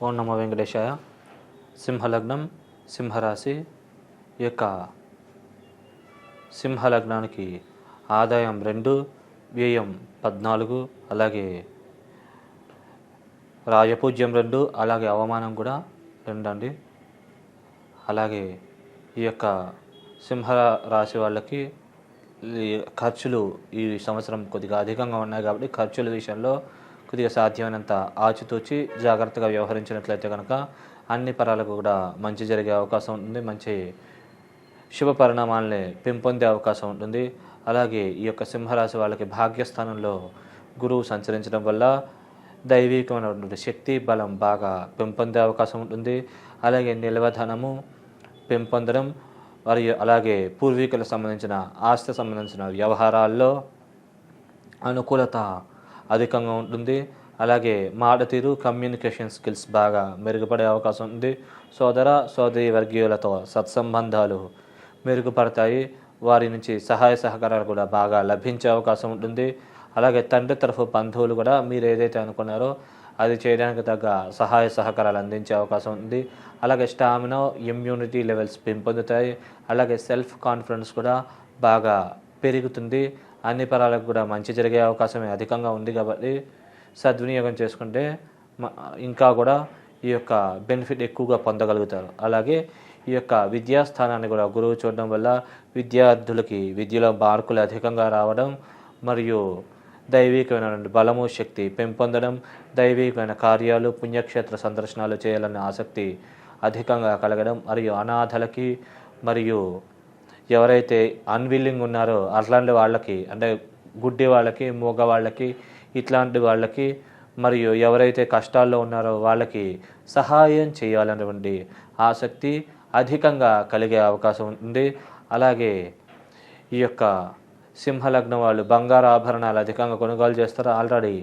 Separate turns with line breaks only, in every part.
ఓం నమో వెంకటేశాయ. సింహలగ్నం సింహరాశి ఈ యొక్క సింహలగ్నానికి ఆదాయం రెండు వ్యయం పద్నాలుగు అలాగే రాజపూజ్యం రెండు అలాగే అవమానం కూడా రెండు అండి అలాగే ఈ యొక్క సింహ రాశి వాళ్ళకి ఖర్చులు ఈ సంవత్సరం కొద్దిగా అధికంగా ఉన్నాయి కాబట్టి ఖర్చుల విషయంలో కొద్దిగా సాధ్యమైనంత ఆచితూచి జాగ్రత్తగా వ్యవహరించినట్లయితే కనుక అన్ని పరాలకు కూడా మంచి జరిగే అవకాశం ఉంటుంది. మంచి శుభ పరిణామాలని పెంపొందే అవకాశం ఉంటుంది. అలాగే ఈ యొక్క సింహరాశి వాళ్ళకి భాగ్యస్థానంలో గురువు సంచరించడం వల్ల దైవికమైనటువంటి శక్తి బలం బాగా పెంపొందే అవకాశం ఉంటుంది. అలాగే నిల్వధనము పెంపొందడం మరియు అలాగే పూర్వీకులకు సంబంధించిన ఆస్తి సంబంధించిన వ్యవహారాల్లో అనుకూలత అధికంగా ఉంటుంది. అలాగే మాట తీరు కమ్యూనికేషన్ స్కిల్స్ బాగా మెరుగుపడే అవకాశం ఉంది. సోదర సోదరి వర్గీయులతో సత్సంబంధాలు మెరుగుపడతాయి. వారి నుంచి సహాయ సహకారాలు కూడా బాగా లభించే అవకాశం ఉంటుంది. అలాగే తండ్రి తరఫు బంధువులు కూడా మీరు ఏదైతే అనుకున్నారో అది చేయడానికి తగ్గ సహాయ సహకారాలు అందించే అవకాశం ఉంది. అలాగే స్టామినా ఇమ్యూనిటీ లెవెల్స్ పెంపొందుతాయి. అలాగే సెల్ఫ్ కాన్ఫిడెన్స్ కూడా బాగా పెరుగుతుంది. అన్ని పరాలకు కూడా మంచి జరిగే అవకాశమే అధికంగా ఉంది కాబట్టి సద్వినియోగం చేసుకుంటే ఇంకా కూడా ఈ యొక్క బెనిఫిట్ ఎక్కువగా పొందగలుగుతారు. అలాగే ఈ యొక్క విద్యాస్థానాన్ని కూడా గురువు చూడడం వల్ల విద్యార్థులకి విద్యలో మార్కులు అధికంగా రావడం మరియు దైవికమైనటువంటి బలము శక్తి పెంపొందడం దైవికమైన కార్యాలు పుణ్యక్షేత్ర సందర్శనాలు చేయాలనే ఆసక్తి అధికంగా కలగడం మరియు అనాథలకి మరియు ఎవరైతే అన్విల్లింగ్ ఉన్నారో అట్లాంటి వాళ్ళకి అంటే గుడ్డి వాళ్ళకి మూగ వాళ్ళకి ఇట్లాంటి వాళ్ళకి మరియు ఎవరైతే కష్టాల్లో ఉన్నారో వాళ్ళకి సహాయం చేయాలనేటువంటి ఆసక్తి అధికంగా కలిగే అవకాశం ఉంది. అలాగే ఈ యొక్క సింహలగ్నం వాళ్ళు బంగారు ఆభరణాలు అధికంగా కొనుగోలు చేస్తారు. ఆల్రెడీ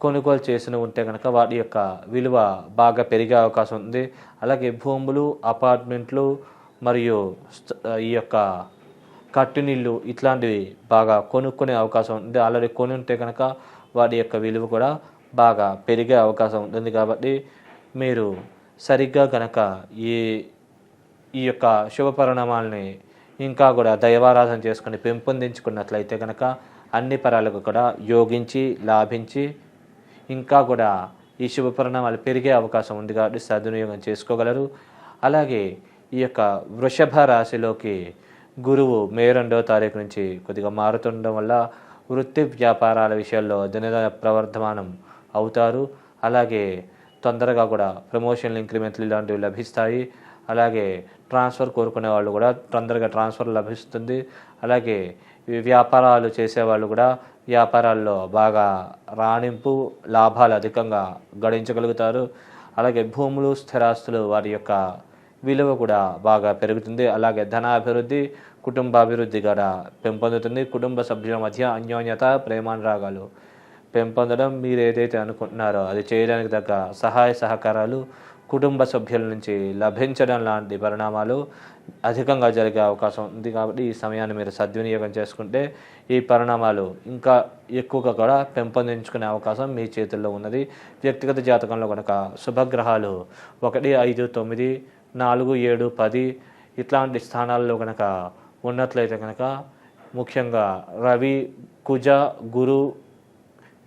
కొనుగోలు చేసిన ఉంటే కనుక వాటి యొక్క విలువ బాగా పెరిగే అవకాశం ఉంది. అలాగే భూములు అపార్ట్మెంట్లు మరియు ఈ యొక్క కట్టునీళ్ళు ఇట్లాంటివి బాగా కొనుక్కునే అవకాశం ఉంది. ఆల్రెడీ కొని ఉంటే కనుక వాటి యొక్క విలువ కూడా బాగా పెరిగే అవకాశం ఉంటుంది కాబట్టి మీరు సరిగ్గా కనుక ఈ ఈ యొక్క శుభ పరిణామాలని ఇంకా కూడా దైవారాధన చేసుకుని పెంపొందించుకున్నట్లయితే కనుక అన్ని పరాలకు కూడా యోగించి లాభించి ఇంకా కూడా ఈ శుభ పరిణామాలు పెరిగే అవకాశం ఉంది కాబట్టి సద్వినియోగం చేసుకోగలరు. అలాగే ఈ యొక్క వృషభ రాశిలోకి గురువు మే రెండవ తారీఖు నుంచి కొద్దిగా మారుతుండడం వల్ల వృత్తి వ్యాపారాల విషయాల్లో దినద ప్రవర్ధమానం అవుతారు. అలాగే తొందరగా కూడా ప్రమోషన్లు ఇంక్రిమెంట్లు ఇలాంటివి లభిస్తాయి. అలాగే ట్రాన్స్ఫర్ కోరుకునే వాళ్ళు కూడా తొందరగా ట్రాన్స్ఫర్ లభిస్తుంది. అలాగే వ్యాపారాలు చేసేవాళ్ళు కూడా వ్యాపారాల్లో బాగా రాణింపు లాభాలు అధికంగా గడించగలుగుతారు. అలాగే భూములు స్థిరాస్తులు వారి యొక్క విలువ కూడా బాగా పెరుగుతుంది. అలాగే ధనాభివృద్ధి కుటుంబాభివృద్ధి కూడా పెంపొందుతుంది. కుటుంబ సభ్యుల మధ్య అన్యోన్యత ప్రేమానురాగాలు పెంపొందడం మీరు ఏదైతే అనుకుంటున్నారో అది చేయడానికి తగ్గ సహాయ సహకారాలు కుటుంబ సభ్యుల నుంచి లభించడం లాంటి పరిణామాలు అధికంగా జరిగే అవకాశం ఉంది కాబట్టి ఈ సమయాన్ని మీరు సద్వినియోగం చేసుకుంటే ఈ పరిణామాలు ఇంకా ఎక్కువగా కూడా పెంపొందించుకునే అవకాశం మీ చేతుల్లో ఉన్నది. వ్యక్తిగత జాతకంలో కనుక శుభగ్రహాలు ఒకటి ఐదు తొమ్మిది నాలుగు ఏడు పది ఇట్లాంటి స్థానాల్లో కనుక ఉన్నట్లయితే కనుక ముఖ్యంగా రవి కుజ గురు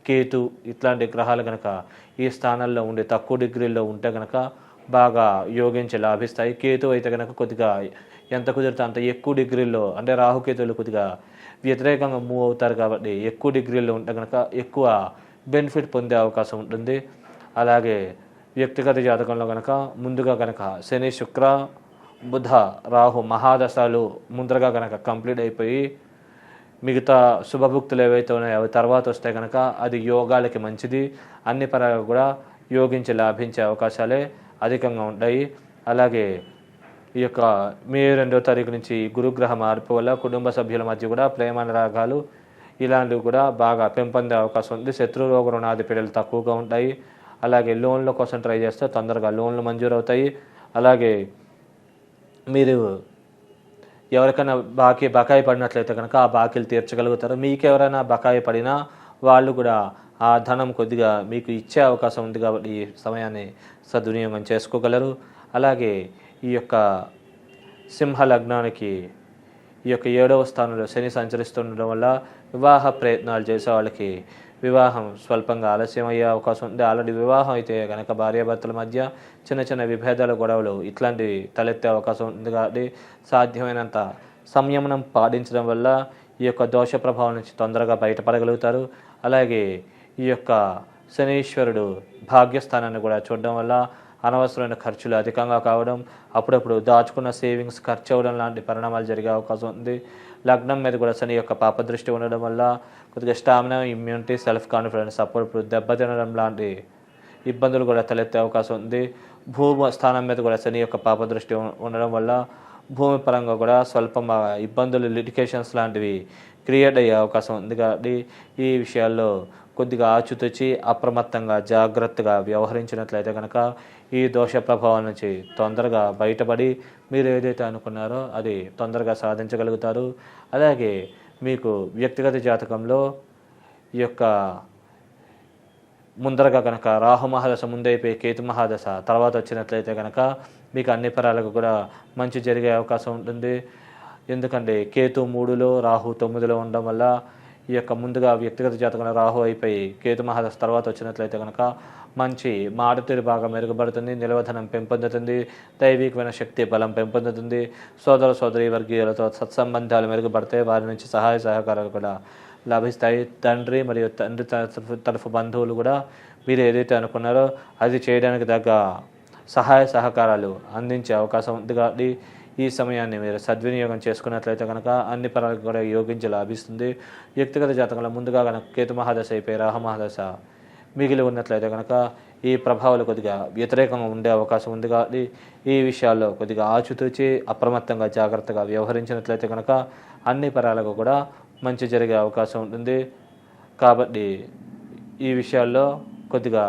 కేతు ఇట్లాంటి గ్రహాలు కనుక ఈ స్థానాల్లో ఉండే తక్కువ డిగ్రీల్లో ఉంటే కనుక బాగా యోగించి లాభిస్తాయి. కేతు అయితే కనుక కొద్దిగా ఎంత కుదిరితే అంత ఎక్కువ డిగ్రీల్లో అంటే రాహుకేతువులు కొద్దిగా వ్యతిరేకంగా మూవ్ అవుతారు కాబట్టి ఎక్కువ డిగ్రీల్లో ఉంటే కనుక ఎక్కువ బెనిఫిట్ పొందే అవకాశం ఉంటుంది. అలాగే వ్యక్తిగత జాతకంలో కనుక ముందుగా కనుక శని శుక్ర బుధ రాహు మహాదశాలు ముందరగా కనుక కంప్లీట్ అయిపోయి మిగతా శుభభుక్తులు ఏవైతే ఉన్నాయో అవి తర్వాత వస్తే కనుక అది యోగాలకి మంచిది. అన్ని పరంగా కూడా యోగించి లాభించే అవకాశాలే అధికంగా ఉంటాయి. అలాగే ఈ యొక్క మే రెండో తారీఖు నుంచి గురుగ్రహ మార్పు వల్ల కుటుంబ సభ్యుల మధ్య కూడా ప్రేమానురాగాలు ఇలాంటివి కూడా బాగా పెంపొందే అవకాశం ఉంది. శత్రు రోగ రుణాది పీడలు తక్కువగా ఉంటాయి. అలాగే లోన్ల కోసం ట్రై చేస్తే తొందరగా లోన్లు మంజూరు అవుతాయి అలాగే మీరు ఎవరికైనా బాకీ బకాయి పడినట్లయితే కనుక ఆ బాకీలు తీర్చగలుగుతారు. మీకు ఎవరైనా బకాయి పడినా వాళ్ళు కూడా ఆ ధనం కొద్దిగా మీకు ఇచ్చే అవకాశం ఉంది కాబట్టి ఈ సమయాన్ని సద్వినియోగం చేసుకోగలరు. అలాగే ఈ యొక్క సింహ లగ్నానికి ఈ యొక్క ఏడవ స్థానంలో శని సంచరిస్తుండడం వల్ల వివాహ ప్రయత్నాలు చేసే వాళ్ళకి వివాహం స్వల్పంగా ఆలస్యం అయ్యే అవకాశం ఉంది. ఆల్రెడీ వివాహం అయితే కనుక భార్యాభర్తల మధ్య చిన్న చిన్న విభేదాలు గొడవలు ఇట్లాంటివి తలెత్తే అవకాశం ఉంది కాబట్టి సాధ్యమైనంత సంయమనం పాటించడం వల్ల ఈ యొక్క దోష ప్రభావం నుంచి తొందరగా బయటపడగలుగుతారు. అలాగే ఈ యొక్క శనీశ్వరుడు భాగ్యస్థానాన్ని కూడా చూడడం వల్ల అనవసరమైన ఖర్చులు అధికంగా కావడం అప్పుడప్పుడు దాచుకున్న సేవింగ్స్ ఖర్చు అవ్వడం లాంటి పరిణామాలు జరిగే అవకాశం ఉంది. లగ్నం మీద కూడా శని యొక్క పాపదృష్టి ఉండడం వల్ల కొద్దిగా స్టామినా ఇమ్యూనిటీ సెల్ఫ్ కాన్ఫిడెన్స్ అప్పుడప్పుడు దెబ్బతినడం లాంటి ఇబ్బందులు కూడా తలెత్తే అవకాశం ఉంది. భూమి స్థానం మీద కూడా శని యొక్క పాపదృష్టి ఉండడం వల్ల భూమి పరంగా కూడా స్వల్ప ఇబ్బందులు లిటికేషన్స్ లాంటివి క్రియేట్ అయ్యే అవకాశం ఉంది కాబట్టి ఈ విషయాల్లో కొద్దిగా ఆచితూచి అప్రమత్తంగా జాగ్రత్తగా వ్యవహరించినట్లయితే కనుక ఈ దోష ప్రభావం నుంచి తొందరగా బయటపడి మీరు ఏదైతే అనుకున్నారో అది తొందరగా సాధించగలుగుతారు. అలాగే మీకు వ్యక్తిగత జాతకంలో ఈ యొక్క ముందరగా కనుక రాహు మహాదశ ముందైపోయి కేతు మహాదశ తర్వాత వచ్చినట్లయితే కనుక మీకు అన్ని పరాలకు కూడా మంచి జరిగే అవకాశం ఉంటుంది. ఎందుకంటే కేతు మూడులో రాహు తొమ్మిదిలో ఉండడం వల్ల ఈ యొక్క ముందుగా వ్యక్తిగత జాతకంలో రాహు అయిపోయి కేతు మహాదశ తర్వాత వచ్చినట్లయితే కనుక మంచి మారుతీరు బాగా మెరుగుపడుతుంది నిలవధనం పెంపొందుతుంది దైవికమైన శక్తి బలం పెంపొందుతుంది. సోదర సోదరి వర్గీయులతో సత్సంబంధాలు మెరుగుపడితే వారి నుంచి సహాయ సహకారాలు కూడా లభిస్తాయి. తండ్రి మరియు తండ్రి తరఫు బంధువులు కూడా మీరు ఏదైతే అనుకున్నారో అది చేయడానికి తగ్గ సహాయ సహకారాలు అందించే అవకాశం ఉంది కాబట్టి ఈ సమయాన్ని మీరు సద్వినియోగం చేసుకున్నట్లయితే కనుక అన్ని పరాలకు కూడా యోగించి లాభిస్తుంది. వ్యక్తిగత జాతకంలో ముందుగా కనుక కేతు మహాదశ అయిపోయి రాహమహాదశ మిగిలి ఉన్నట్లయితే కనుక ఈ ప్రభావాలు కొద్దిగా వ్యతిరేకంగా ఉండే అవకాశం ఉంది కాబట్టి ఈ విషయాల్లో కొద్దిగా ఆచితూచి అప్రమత్తంగా జాగ్రత్తగా వ్యవహరించినట్లయితే కనుక అన్ని పరాలకు కూడా మంచి జరిగే అవకాశం ఉంటుంది. కాబట్టి ఈ విషయాల్లో కొద్దిగా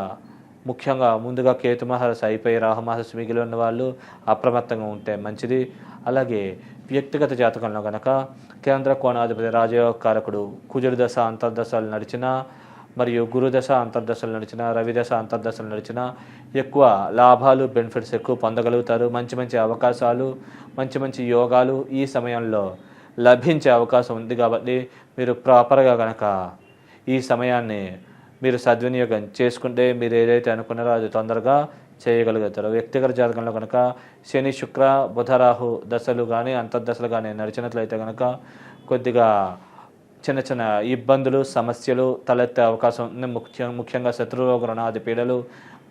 ముఖ్యంగా ముందుగా కేతు మహాదశ అయిపోయి రాహు మిగిలి ఉన్న వాళ్ళు అప్రమత్తంగా ఉంటే మంచిది. అలాగే వ్యక్తిగత జాతకంలో కనుక కేంద్ర కోణాధిపతి రాజయోగ కారకుడు కుజుడు దశ అంతర్దశలు నడిచినా మరియు గురుదశ అంతర్దశలు నడిచిన రవిదశ అంతర్దశలు నడిచిన ఎక్కువ లాభాలు బెనిఫిట్స్ ఎక్కువ పొందగలుగుతారు. మంచి మంచి అవకాశాలు మంచి మంచి యోగాలు ఈ సమయంలో లభించే అవకాశం ఉంది కాబట్టి మీరు ప్రాపర్గా కనుక ఈ సమయాన్ని మీరు సద్వినియోగం చేసుకుంటే మీరు ఏదైతే అనుకున్నారో అది తొందరగా చేయగలుగుతారు. వ్యక్తిగత జాతకంలో కనుక శని శుక్ర బుధరాహు దశలు కానీ అంతర్దశలు కానీ నడిచినట్లయితే కనుక కొద్దిగా చిన్న చిన్న ఇబ్బందులు సమస్యలు తలెత్తే అవకాశం ఉంది. ముఖ్య ముఖ్యంగా శత్రురోగ రుణాది పీడలు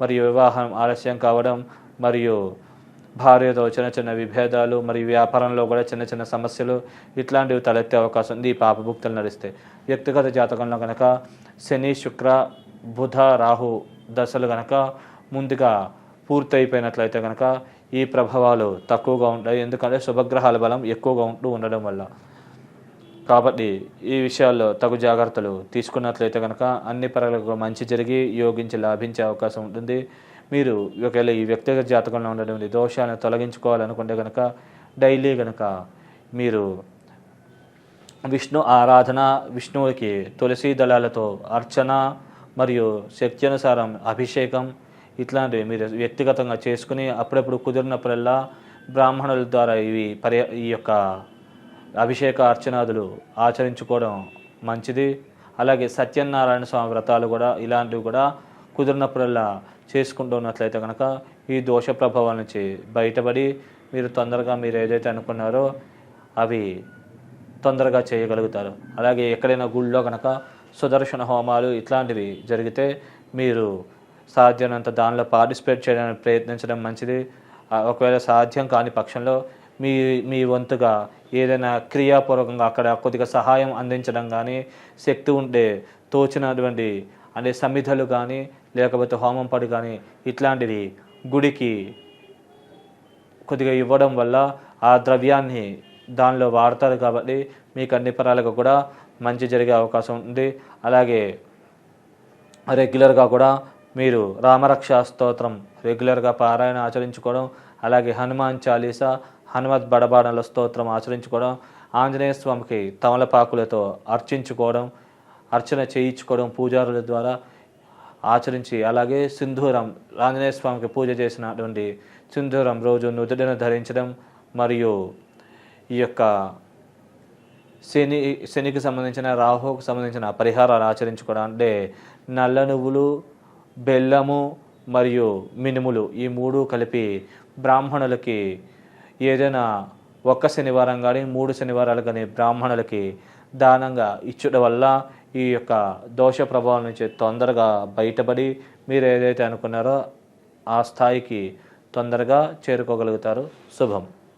మరియు వివాహం ఆలస్యం కావడం మరియు భార్యతో చిన్న చిన్న విభేదాలు మరియు వ్యాపారంలో కూడా చిన్న చిన్న సమస్యలు ఇట్లాంటివి తలెత్తే అవకాశం ఉంది. ఈ పాపభుక్తులు నడిస్తే. వ్యక్తిగత జాతకంలో కనుక శని శుక్ర బుధ రాహు దశలు కనుక ముందుగా పూర్తయిపోయినట్లయితే కనుక ఈ ప్రభావాలు తక్కువగా ఉంటాయి. ఎందుకంటే శుభగ్రహాల బలం ఎక్కువగా ఉంటూ ఉండడం వల్ల. కాబట్టి ఈ విషయాల్లో తగు జాగ్రత్తలు తీసుకున్నట్లయితే కనుక అన్ని పరాలకు మంచి జరిగి యోగించి లాభించే అవకాశం ఉంటుంది. మీరు ఒకవేళ ఈ వ్యక్తిగత జాతకంలో ఉండడం దోషాలను తొలగించుకోవాలనుకుంటే కనుక డైలీ కనుక మీరు విష్ణు ఆరాధన విష్ణువుకి తులసి దళాలతో అర్చన మరియు శక్తి అనుసారం అభిషేకం ఇట్లాంటివి మీరు వ్యక్తిగతంగా చేసుకుని అప్పుడప్పుడు కుదిరినప్పుడల్లా బ్రాహ్మణుల ద్వారా ఇవి పర్య ఈ యొక్క అభిషేక అర్చనాదులు ఆచరించుకోవడం మంచిది. అలాగే సత్యనారాయణ స్వామి వ్రతాలు కూడా ఇలాంటివి కూడా కుదిరినప్పుడల్లా చేసుకుంటున్నట్లయితే కనుక ఈ దోష ప్రభావాల నుంచి బయటపడి మీరు తొందరగా మీరు ఏదైతే అనుకున్నారో అవి తొందరగా చేయగలుగుతారు. అలాగే ఎక్కడైనా గుళ్ళో కనుక సుదర్శన హోమాలు ఇట్లాంటివి జరిగితే మీరు సాధ్యమైనంత దానిలో పార్టిసిపేట్ చేయడానికి ప్రయత్నించడం మంచిది. ఒకవేళ సాధ్యం కాని పక్షంలో మీ మీ వంతుగా ఏదైనా క్రియాపూర్వకంగా అక్కడ కొద్దిగా సహాయం అందించడం కానీ శక్తి ఉంటే తోచినటువంటి అంటే సమిధలు కానీ లేకపోతే హోమం పడి కానీ ఇట్లాంటివి గుడికి కొద్దిగా ఇవ్వడం వల్ల ఆ ద్రవ్యాన్ని దానిలో వాడతారు కాబట్టి మీకు అన్ని పరాలకు కూడా మంచి జరిగే అవకాశం ఉంది. అలాగే రెగ్యులర్గా కూడా మీరు రామరక్ష స్తోత్రం రెగ్యులర్గా పారాయణ ఆచరించుకోవడం అలాగే హనుమాన్ చాలీసా హనుమత్ బడబాడల స్తోత్రం ఆచరించుకోవడం ఆంజనేయ స్వామికి తమలపాకులతో అర్చించుకోవడం అర్చన చేయించుకోవడం పూజారుల ద్వారా ఆచరించి అలాగే సింధూరం ఆంజనేయ స్వామికి పూజ చేసినటువంటి సింధూరం రోజు నుదుటిన ధరించడం మరియు ఈ యొక్క శని శనికి సంబంధించిన రాహుకు సంబంధించిన పరిహారాలు ఆచరించుకోవడం అంటే నల్ల నువ్వులు బెల్లము మరియు మినుములు ఈ మూడు కలిపి బ్రాహ్మణులకి ఏదైనా ఒక్క శనివారం కానీ మూడు శనివారాలు కానీ బ్రాహ్మణులకి దానంగా ఇచ్చుట వల్ల ఈ యొక్క దోష ప్రభావం నుంచి తొందరగా బయటపడి మీరు ఏదైతే అనుకున్నారో ఆ స్థాయికి తొందరగా చేరుకోగలుగుతారు. శుభం.